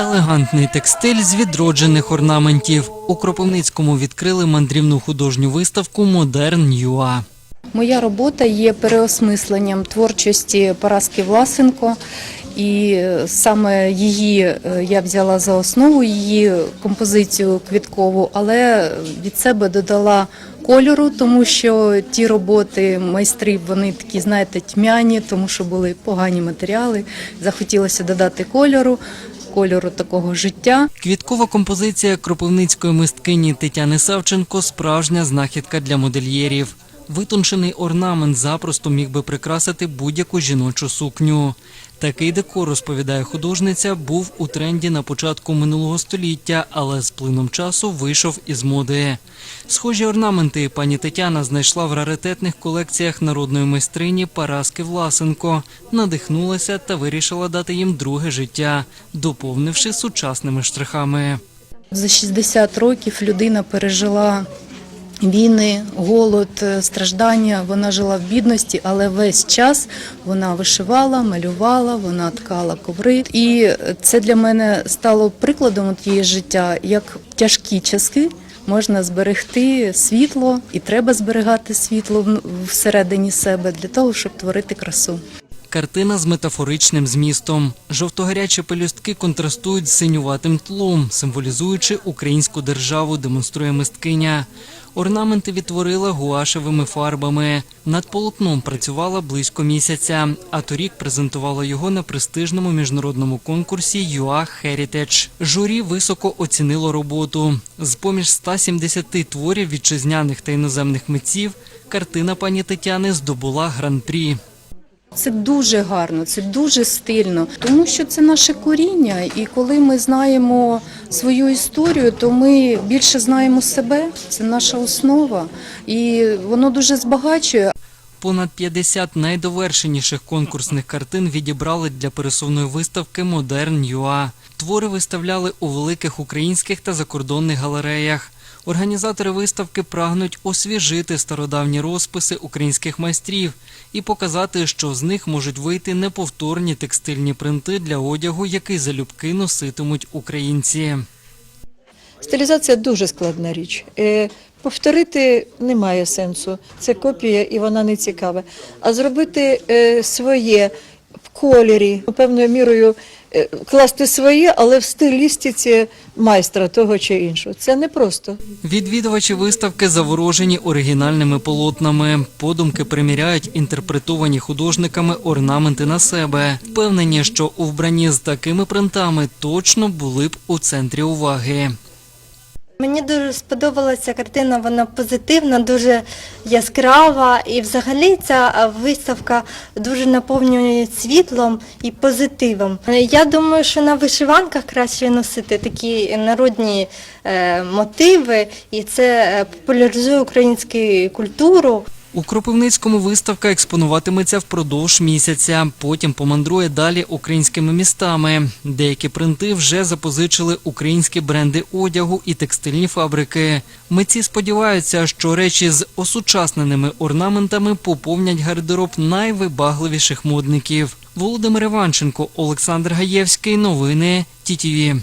Елегантний текстиль з відроджених орнаментів. У Кропивницькому відкрили мандрівну художню виставку Модерн ЮА. Моя робота є переосмисленням творчості Параски Власенко, і е, саме її е, я взяла за основу, її композицію квіткову, але від себе додала кольору, тому що ті роботи майстрів вони такі, знаєте, тьмяні, тому що були погані матеріали. Захотілося додати кольору, кольору такого життя. Квіткова композиція кропивницької мисткині Тетяни Савченко справжня знахідка для модельєрів. Витончений орнамент запросто міг би прикрасити будь-яку жіночу сукню. Такий декор, розповідає художниця, був у тренді на початку минулого століття, але з плином часу вийшов із моди. Схожі орнаменти пані Тетяна знайшла в раритетних колекціях народної майстрині Параски Власенко, надихнулася та вирішила дати їм друге життя, доповнивши сучасними штрихами. За 60 років людина пережила війни, голод, е, страждання. Вона жила в бідності, але весь час вона вишивала, малювала, вона ткала коври. І це для мене стало прикладом от її життя, як тяжкі часи. Можна зберегти світло, і треба зберігати світло всередині себе для того, щоб творити красу. Картина з метафоричним змістом. Жовтогарячі пелюстки контрастують з синюватим тлом, символізуючи українську державу, демонструє мисткиня. Орнаменти відтворила гуашевими фарбами. Над полотном працювала близько місяця, а торік презентувала його на престижному міжнародному конкурсі UA Heritage. Журі високо оцінило роботу. З поміж 170 творів вітчизняних та іноземних митців картина пані Тетяни здобула гран-прі. Це дуже гарно, це дуже стильно, тому що це наше коріння. І коли ми знаємо свою історію, то ми більше знаємо себе. Це наша основа, і воно дуже збагачує. Понад 50 найдовершеніших конкурсних картин відібрали для пересувної виставки Модерн ЮА. Твори виставляли у великих українських та закордонних галереях. Організатори виставки прагнуть освіжити стародавні розписи українських майстрів і показати, що з них можуть вийти неповторні текстильні принти для одягу, який залюбки носитимуть українці. Стилізація дуже складна річ. Е, Повторити немає сенсу. Це копія і вона не цікава. А зробити е, своє кольорі, певною мірою е, класти своє, але в стилістиці майстра того чи іншого. Це непросто. Відвідувачі виставки заворожені оригінальними полотнами. Подумки приміряють інтерпретовані художниками орнаменти на себе. Впевнені, що у вбранні з такими принтами точно були б у центрі уваги. Мені дуже сподобалася картина, вона позитивна, дуже яскрава, і взагалі ця виставка дуже наповнює світлом і позитивом. Я думаю, що на вишиванках краще носити такі народні е, мотиви, і це е, популяризує українську культуру. У Кропивницькому виставка експонуватиметься впродовж місяця. Потім помандрує далі українськими містами. Деякі принти вже запозичили українські бренди одягу і текстильні фабрики. Митці сподіваються, що речі з осучасненими орнаментами поповнять гардероб найвибагливіших модників. Володимир Іванченко, Олександр Гаєвський. Новини ТІТІВІ.